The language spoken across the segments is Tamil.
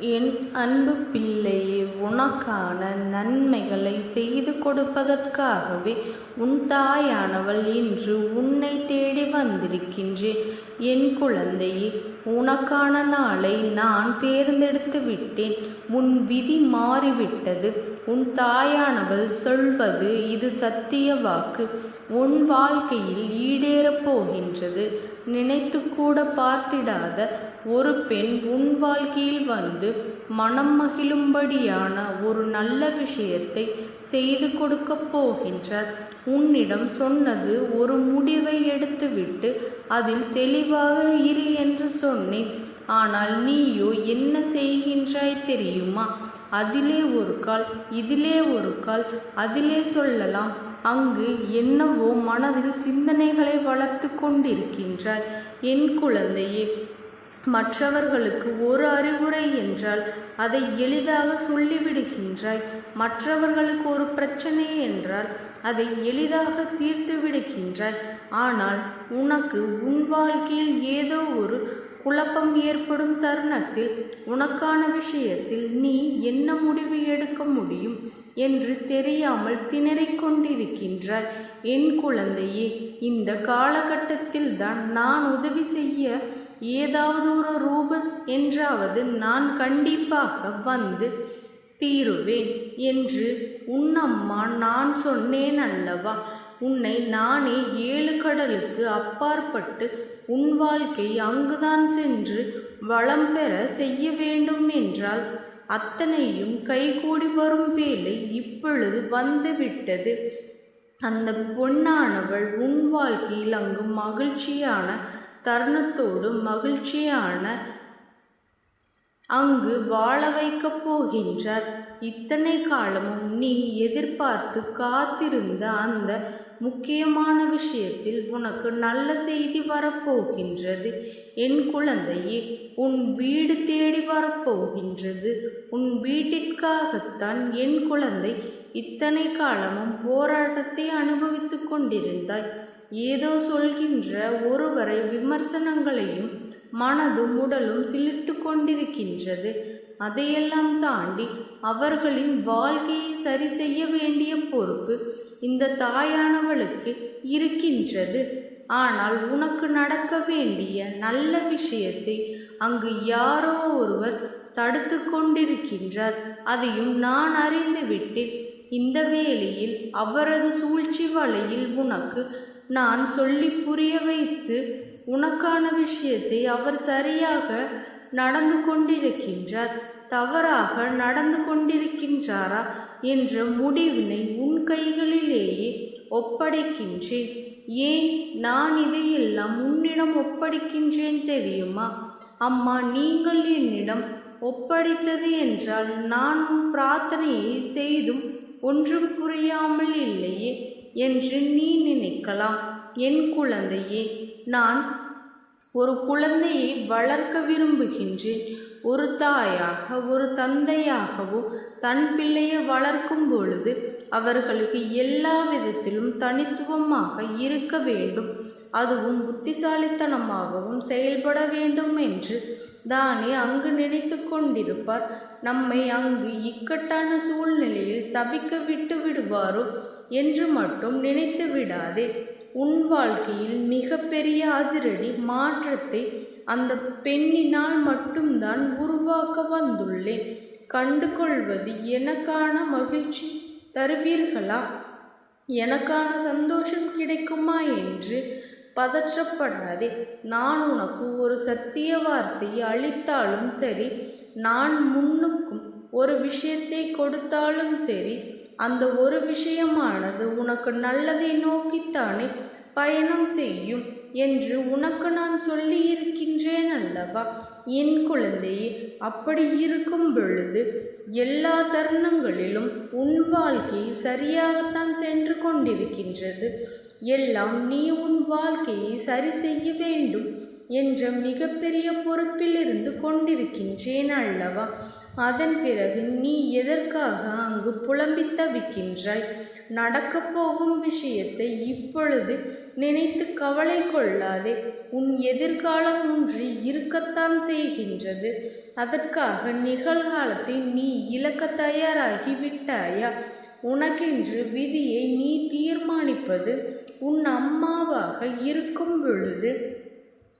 என் அன்பு பிள்ளையே உனக்கான நன்மைகளை செய்து கொடுப்பதற்காகவே உன் தாயானவள் இன்று உன்னை தேடி வந்திருக்கின்றேன். என் குழந்தையே உனக்கான நாளை நான் தேர்ந்தெடுத்து விட்டேன். உன் விதி மாறிவிட்டது. உன் தாயானவள் சொல்வது இது சத்திய வாக்கு. உன் வாழ்க்கையில் ஈடேறப் போகின்றது. நினைத்து கூட பார்த்திடாத ஒரு பெண் உன் வாழ்க்கையில் வந்து மனம் மகிழும்படியான ஒரு நல்ல விஷயத்தை செய்து கொடுக்கப் போகின்றார். உன்னிடம் சொன்னது ஒரு முடிவை எடுத்துவிட்டு அதில் தெளிவாக இரு என்று சொன்னேன். ஆனால் நீயோ என்ன செய்கின்றாய் தெரியுமா? அதிலே ஒரு கால் இதிலே ஒரு கால் அதிலே சொல்லலாம். அங்கு என்னவோ மனதில் சிந்தனைகளை வளர்த்து கொண்டிருக்கின்றாய். என் குழந்தையே மற்றவர்களுக்கு ஒரு அறிவுரை என்றால் அதை எளிதாக சொல்லிவிடுகின்றாய். மற்றவர்களுக்கு ஒரு பிரச்சனை என்றால் அதை எளிதாக தீர்த்து விடுகின்றாய் ஆனால் உனக்கு உன் வாழ்க்கையில் ஏதோ ஒரு குழப்பம் ஏற்படும் தருணத்தில் உனக்கான விஷயத்தில் நீ என்ன முடிவு எடுக்க முடியும் என்று தெரியாமல் திணறிக் கொண்டிருக்கின்றாய். என் குழந்தையே இந்த காலகட்டத்தில் தான் நான் உதவி செய்ய ஏதாவது ஒரு ரூபம் என்றாவது நான் கண்டிப்பாக வந்து தீருவேன் என்று உன்னம்மா நான் சொன்னேன் அல்லவா? உன்னை நானே ஏழு கடலுக்கு அப்பாற்பட்டு உன் வாழ்க்கை அங்குதான் சென்று வளம் பெற செய்ய வேண்டும் என்றால் அத்தனையும் கைகூடி வரும் வேலை இப்பொழுது வந்துவிட்டது. அந்த பொன்னானவள் உன் வாழ்க்கையில் அங்கு மகிழ்ச்சியான தருணத்தோடு மகிழ்ச்சியான அங்கு வாழ வைக்கப் போகின்றார் இத்தனை காலமும் நீ எதிர்பார்த்து காத்திருந்த அந்த முக்கியமான விஷயத்தில் உனக்கு நல்ல செய்தி வரப்போகின்றது. என் குழந்தையே உன் வீடு தேடி வரப்போகின்றது. உன் வீட்டிற்காகத்தான் என் குழந்தை இத்தனை காலமும் போராட்டத்தை அனுபவித்து கொண்டிருந்தாய். ஏதோ சொல்கின்ற ஒருவரை விமர்சனங்களையும் மனதும் உடலும் சிலிர்த்து கொண்டிருக்கின்றது. அதையெல்லாம் தாண்டி அவர்களின் வாழ்க்கையை சரி செய்ய வேண்டிய பொறுப்பு இந்த தாயானவளுக்கு இருக்கின்றது. ஆனால் உனக்கு நடக்க வேண்டிய நல்ல விஷயத்தை அங்கு யாரோ ஒருவர் தடுத்து கொண்டிருக்கின்றார். அதையும் நான் அறிந்துவிட்டேன். இந்த வேளையில் அவரது சூழ்ச்சி வலையில் உனக்கு நான் சொல்லி புரிய வைத்து உனக்கான விஷயத்தை அவர் சரியாக நடந்து கொண்டிருக்கின்றார். தவறாக நடந்து கொண்டிருக்கின்றாரா என்ற முடிவினை உன் கைகளிலேயே ஒப்படைக்கின்றேன். ஏன் நான் இதையெல்லாம் உன்னிடம் ஒப்படைக்கின்றேன் தெரியுமா? அம்மா நீங்கள் என்னிடம் ஒப்படைத்தது என்றால் நான் உன் பிரார்த்தனையை செய்தும் ஒன்றும் புரியாமல் இல்லையே. என்று நீ நினைக்கலாம். என் குழந்தையே நான் ஒரு குழந்தையை வளர்க்க விரும்புகின்றேன். ஒரு தாயாக ஒரு தந்தையாகவும் தன் பிள்ளையை வளர்க்கும் பொழுது அவர்களுக்கு எல்லா விதத்திலும் தனித்துவமாக இருக்க வேண்டும். அதுவும் புத்திசாலித்தனமாகவும் செயல்பட வேண்டும் என்று தானே அங்கு நினைத்து கொண்டிருப்பார். நம்மை அங்கு இக்கட்டான சூழ்நிலையில் தவிக்க விட்டு விடுவாரோ என்று மட்டும் நினைத்து விடாதே. உன் வாழ்க்கையில் மிகப்பெரிய அதிரடி மாற்றத்தை அந்த பெண்ணினால் மட்டும்தான் உருவாக்க வந்துள்ளேன். கண்டு கொள்வது எனக்கான மகிழ்ச்சி தருவீர்களா? எனக்கான சந்தோஷம் கிடைக்குமா என்று பதற்றப்படாதே. நான் உனக்கு ஒரு சத்திய வார்த்தையை அளித்தாலும் சரி நான் முன்னுக்கும் ஒரு விஷயத்தை கொடுத்தாலும் சரி அந்த ஒரு விஷயமானது உனக்கு நல்லதை நோக்கித்தானே பயணம் செய்யும் என்று உனக்கு நான் சொல்லி இருக்கின்றேன் அல்லவா? என் குழந்தையே அப்படி இருக்கும் பொழுது எல்லா தருணங்களிலும் உன் வாழ்க்கை சரியாகத்தான் சென்று கொண்டிருக்கின்றது. எல்லாம் நீ உன் வாழ்க்கையை சரி செய்ய வேண்டும் என்ற மிகப்பெரிய பொறுப்பிலிருந்து கொண்டிருக்கின்றேன் அல்லவா? அதன் பிறகு நீ எதற்காக அங்கு புலம்பித் தவிக்கின்றாய்? நடக்கப் போகும் விஷயத்தை இப்பொழுது நினைத்து கவலை கொள்ளாதே. உன் எதிர்காலம் ஒன்று இருக்கத்தான் செய்கின்றது. அதற்காக நிகழ்காலத்தை நீ இழக்க தயாராகி விட்டாயா? உனக்கென்று விதியை நீ தீர்மானிப்பது உன் அம்மாவாக இருக்கும் பொழுது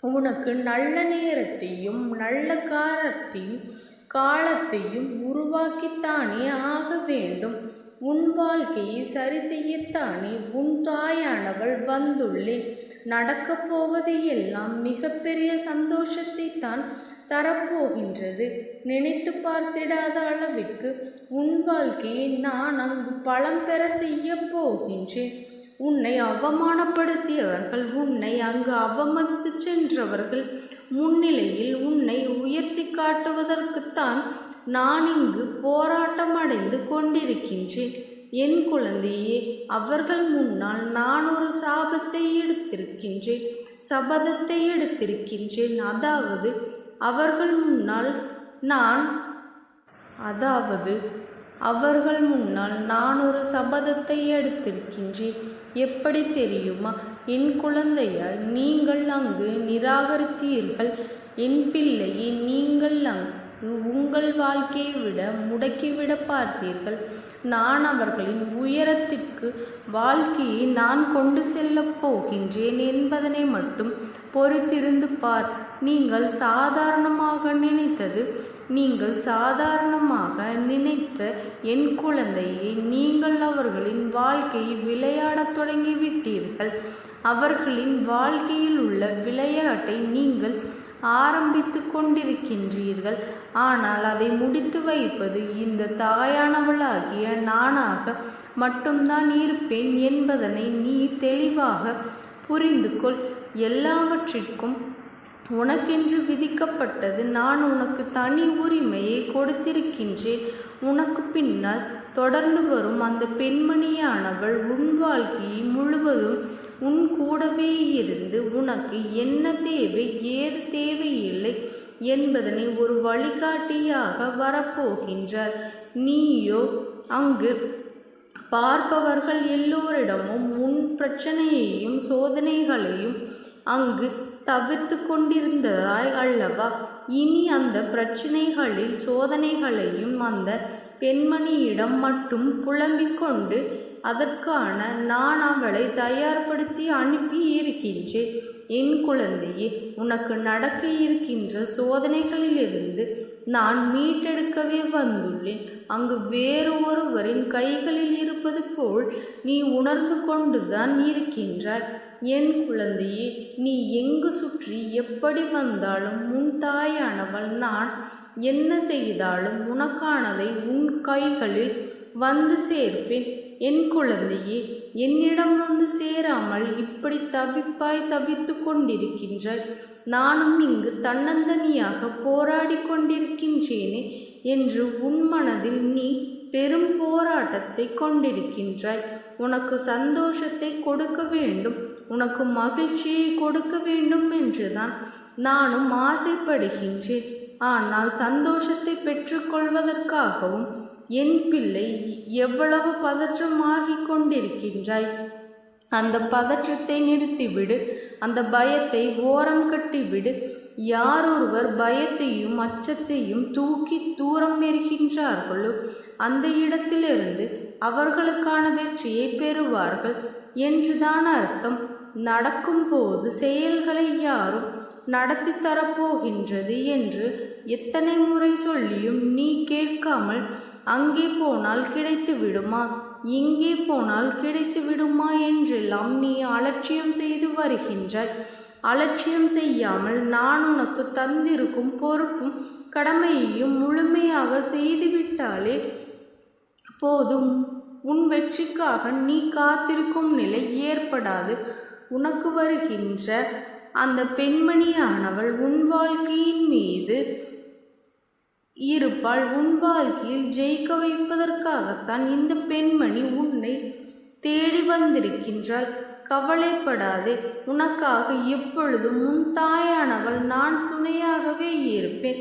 உனக்கு நல்ல நேரத்தையும் நல்ல காரத்தையும் காலத்தையும் உருவாக்கித்தானே ஆக வேண்டும். உன் வாழ்க்கையை சரி செய்யத்தானே உன் தாயானவள் வந்துள்ளேன் நடக்கப் போவது எல்லாம் மிகப்பெரிய சந்தோஷத்தை தான் தரப்போகின்றது. நினைத்து பார்த்திடாத அளவிற்கு உன் வாழ்க்கையை நான் அங்கு பலம் பெற செய்ய போகின்றேன். உன்னை அவமானப்படுத்தியவர்கள் உன்னை அங்கு அவமதித்து சென்றவர்கள் முன்னிலையில் உன்னை உயர்த்தி காட்டுவதற்குத்தான் நான் இங்கு போராட்டம் அடைந்து கொண்டிருக்கின்றேன். என் குழந்தையே அவர்கள் முன்னால் நான் ஒரு சாபத்தை எடுத்திருக்கின்றேன். சபதத்தை எடுத்திருக்கின்றேன். அதாவது அவர்கள் முன்னால் நான் அதாவது அவர்கள் முன்னால் நான் ஒரு சபதத்தை எடுத்திருக்கின்றேன். எப்படி தெரியுமா? என் குழந்தையால் நீங்கள் அங்கு நிராகரித்தீர்கள். என் பிள்ளையை நீங்கள் அங்கு உங்கள் வாழ்க்கையை விட முடக்கிவிட பார்த்தீர்கள். நான் அவர்களின் உயரத்திற்கு வாழ்க்கையை நான் கொண்டு செல்லப் போகின்றேன் என்பதனை மட்டும் பொறுத்திருந்து பார். நீங்கள் சாதாரணமாக நினைத்தது நீங்கள் சாதாரணமாக நினைத்த என் குழந்தையை நீங்கள் அவர்களின் வாழ்க்கையை விளையாடத் தொடங்கிவிட்டீர்கள். அவர்களின் வாழ்க்கையில் உள்ள விளையாட்டை நீங்கள் ஆரம்பித்து கொண்டிருக்கின்றீர்கள். ஆனால் அதை முடித்து வைப்பது இந்த தாயானவளாகிய நானாக மட்டும்தான் இருப்பேன் என்பதனை நீ தெளிவாக புரிந்து கொள் எல்லாவற்றிற்கும் உனக்கென்று விதிக்கப்பட்டது நான் உனக்கு தனி உரிமையை கொடுத்திருக்கின்றேன். உனக்கு பின்னால் தொடர்ந்து வரும் அந்த பெண்மணியானவள் உன் வாழ்க்கையை முழுவதும் உன் கூடவே இருந்து உனக்கு என்ன தேவை ஏது தேவையில்லை என்பதனை ஒரு வழிகாட்டியாக வரப்போகின்றார். நீயோ அங்கு பார்ப்பவர்கள் எல்லோரிடமும் உன் பிரச்சனையையும் சோதனைகளையும் அங்கு தவிர்த்து கொண்டிருந்ததாய் அல்லவா? இனி அந்த பிரச்சனைகளில் சோதனைகளையும் அந்த பெண்மணியிடம் மட்டும் புலம்பிக் கொண்டு அதற்கான நான் அவளை தயார்படுத்தி அனுப்பி இருக்கின்றேன் என் குழந்தையே உனக்கு நடக்க இருக்கின்ற சோதனைகளிலிருந்து நான் மீட்டெடுக்கவே வந்துள்ளேன். அங்கு வேறு ஒருவரின் கைகளில் இருப்பது போல் நீ உணர்ந்து கொண்டுதான் இருக்கின்றாய். என் குழந்தையே நீ எங்கு சுற்றி எப்படி வந்தாலும் உன் தாயானவள் நான் என்ன செய்தாலும் உனக்கானதை உன் கைகளில் வந்து சேர்ப்பேன். என் குழந்தையே என்னிடம் வந்து சேராமல் இப்படி தவிப்பாய் தவித்து கொண்டிருக்கின்றாய் நானும் இங்கு தன்னந்தனியாக போராடி கொண்டிருக்கின்றேனே என்று உன் மனதில் நீ பெரும் போராட்டத்தை கொண்டிருக்கின்றாய். உனக்கு சந்தோஷத்தை கொடுக்க வேண்டும் உனக்கு மகிழ்ச்சியை கொடுக்க வேண்டும் என்றுதான் நானும் ஆசைப்படுகின்றேன். ஆனால் சந்தோஷத்தை பெற்றுக்கொள்வதற்காகவும் என் பிள்ளை எவ்வளவு பதற்றமாகி கொண்டிருக்கின்றாய்? அந்த பதற்றத்தை நிறுத்திவிடு அந்த பயத்தை ஓரம் கட்டிவிடு. யாரொருவர் பயத்தையும் அச்சத்தையும் தூக்கி தூரம் எறிகின்றார்களோ அந்த இடத்திலிருந்து அவர்களுக்கான வெற்றியை பெறுவார்கள் என்றுதான் அர்த்தம். நடக்கும்போது செயல்களை யாரும் நடத்தி தரப்போகின்றது என்று எத்தனை முறை சொல்லியும் நீ கேட்காமல் அங்கே போனால் கிடைத்து விடுமா இங்கே போனால் கிடைத்து விடுமா என்றெல்லாம் நீ அலட்சியம் செய்து வருகின்றாய். அலட்சியம் செய்யாமல் நான் உனக்கு தந்திருக்கும் பொறுப்பும் கடமையையும் முழுமையாக செய்துவிட்டாலே போதும். உன் வெற்றிக்காக நீ காத்திருக்கும் நிலை ஏற்படாது. உனக்கு வருகின்ற அந்த பெண்மணியானவள் உன் வாழ்க்கையின் மீது இருப்பாள். உன் வாழ்க்கையில் ஜெயிக்க வைப்பதற்காகத்தான் இந்த பெண்மணி உன்னை தேடி வந்திருக்கின்றாள். கவலைப்படாதே உனக்காக எப்பொழுதும் உன் தாயானவள் நான் துணையாகவே இருப்பேன்.